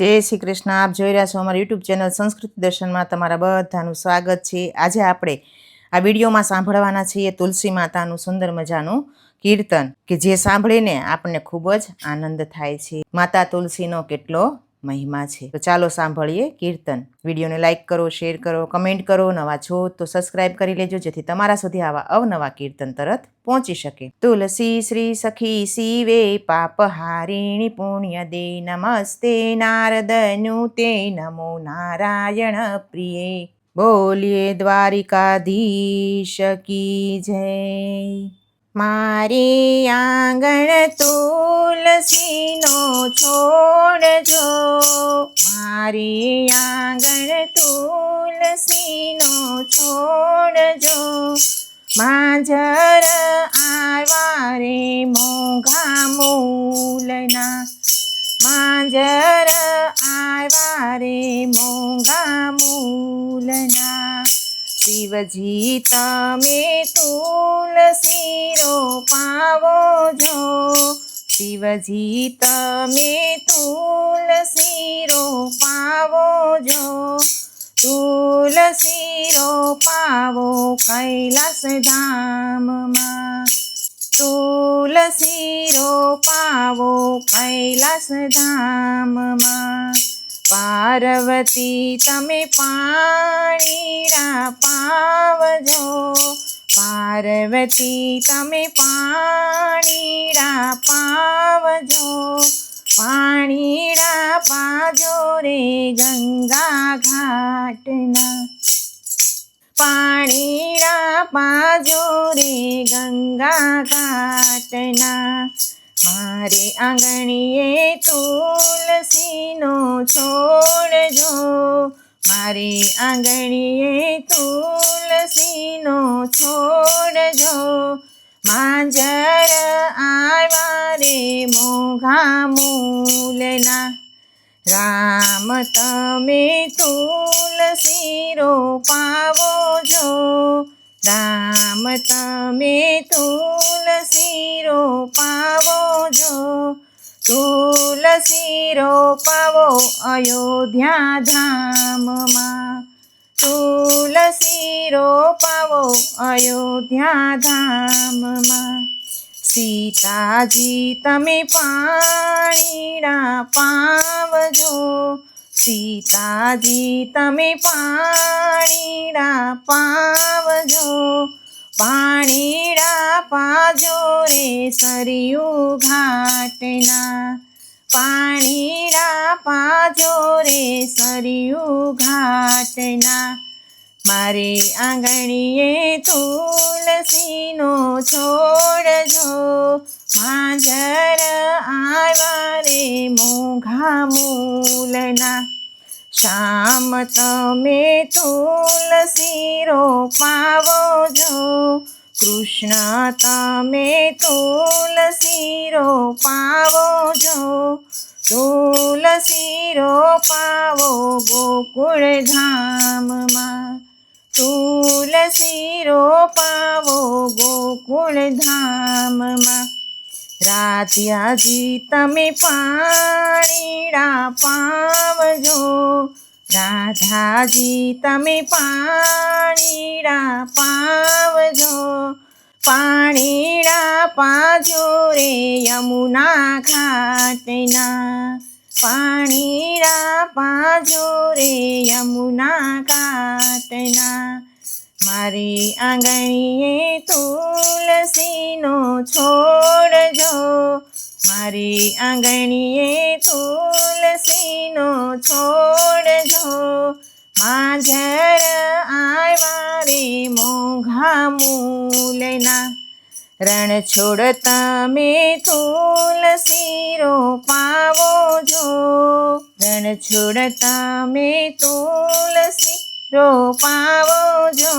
જય શ્રી કૃષ્ણ. આપ જોઈ રહ્યા છો અમારી યુટ્યુબ ચેનલ સંસ્કૃતિ દર્શનમાં તમારા બધાનું સ્વાગત છે. આજે આપણે આ વિડીયોમાં સાંભળવાના છીએ તુલસી માતાનું સુંદર મજાનું કીર્તન, કે જે સાંભળીને આપણને ખૂબ જ આનંદ થાય છે. માતા તુલસીનો કેટલો મહિમા છે. તો ચાલો સાંભળીએ કીર્તન. વિડીયોને લાઇક કરો, શેર કરો, કમેન્ટ કરો. નવા છો તો સબસ્ક્રાઇબ કરી લેજો, જેથી તમારા સુધી આવા અવનવા કીર્તન તરત પહોંચી શકે. તુલસી શ્રી સખી શિવે પાપ હારિણી પુણ્ય દે. નમસ્તે નારદનું તે નમો નારાયણ પ્રિયે. બોલીએ દ્વારિકાધીશ કી જય. મારે આંગણ તુલસીનો છોડજો. મારી આંગણ તુલસીનો છોડજો. માંજર આવ્યા રે મોઘા મૂલના. માંજર આવ્યા રે મોઘા મૂલના. શિવજી તમે તુલસી રોપાવો જો શિવજી તમે તુલસી રોપાવો જો તુલસી રોપાવો કૈલાસ ધામમાં. તુલસી રોપાવો કૈલાસ ધામમાં. પાર્વતી, તમે પાણીડા પાવજો. પાર્વતી, તમે પાણીડા પાવજો. પાણીડા પાજો રે ગંગા ઘાટના. પાણીડા પાજો રે ગંગા ઘાટના. મારે આંગણીએ તુલસીનો છોડજો મારે આંગણીએ તુલસીનો છોડજો માંજર આવા રે મોઘા મૂલના. રામ તમે તુલસી રોપાવો જો. રામ તમે તુલસી રોપાવો જો. તુલસી રોપાવો અયોધ્યા ધામમાં. તુલસી રોપાવો અયોધ્યા ધામમાં. સીતાજી તમે પાણીડા પાવજો. સીતાજી તમે પાણીડા પાવજો, પાણીડા પાજો રે સરયું ઘાટના. પાણીડા પાજો રે સરયું ઘાટના. મારે આંગણીએ તુલસીનો છોડજો, માંજર આવ્યા રે મોઘા મૂલના. શ્યામ તમે તુલસી રોપાવો જો કૃષ્ણ તમે તુલસી રોપાવો જો તુલસી રોપાવો ગોકુળ ધામમાં. તુલસી રોપાવો ગોકુળ ધામમાં. રાધ્યાજી, તમે પાણીડા પાવજો. રાધાજી, તમે પાણીડા પાવજો, પાણીડા પાજો રે યમુના ઘાટના. પાણીડા પાજો રે યમુના ઘાટના. મારી આંગણીએ તુલસીનો છોડજો, મારી આંગણીએ તુલસીનો છોડ જો માંજર આવ્યા રે મોઘા મૂલના રણ છોડ તમે તુલસી રોપાવો જો રણ છોડ તમે તુલસી રોપાવો જો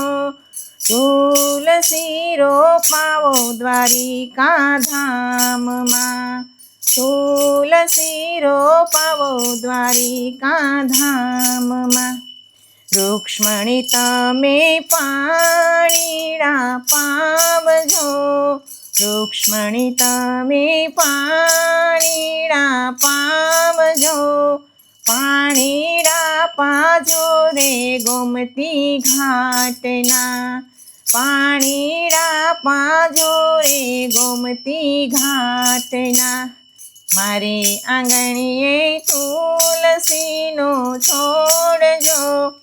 તુલસી રોપાવો દ્વારિકા ધામમાં તુલસી રોપવો દ્વારિકા ધામમાં રૂક્ષ્મણી તમે પાણીડા પાવજો રૂક્ષ્મણી તમે પાણીડા પાવજો પાણીડા પાજો રે ગોમતી ઘાટના પાણીડા પાજો રે ગોમતી ઘાટના મારે આંગણીએ તુલસીનો છોડજો.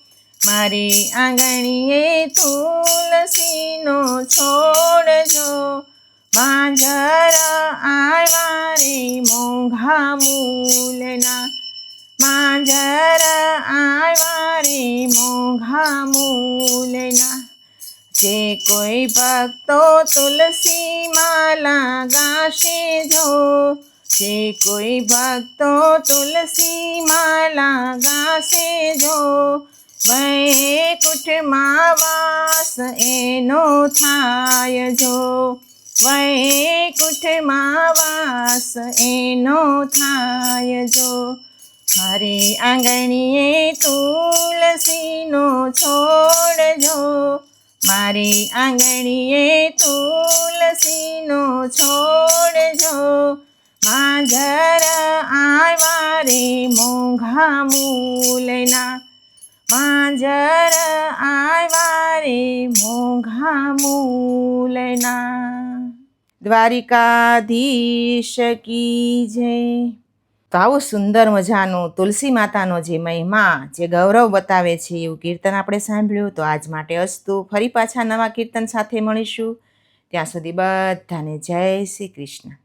મારે આંગણીએ તુલસીનો છોડજો. જો માંજર આવ્યા રે મોંઘા મૂલના. માંજર આવ્યા રે મોંઘા મૂલના. જે કોઈ ભક્તો તુલસી માલા ગાશે જો. જે કોઈ ભક્તો તુલસી માલા ગાશે જો વૈકુંઠમાં વાસ એનો થાય જો. વૈકુંઠમાં વાસ એનો થાય જો. હરે આંગણીએ તુલસીનો છોડજો મારી આંગણીએ તુલસીનો છોડ જો. માંજર આવ્યા રે મોંઘા મૂલના. માજર આવ્યા રે મોંઘા મૂલના. દ્વારિકાધીશ કી જય. તો આવું સુંદર મજાનું તુલસી માતાનો જે મહિમા, જે ગૌરવ બતાવે છે એવું કીર્તન આપણે સાંભળ્યું, તો આજ માટે અસ્તુ ફરી પાછા નવા કીર્તન સાથે મળીશું. ત્યાં સુધી બધાને જય શ્રી કૃષ્ણ.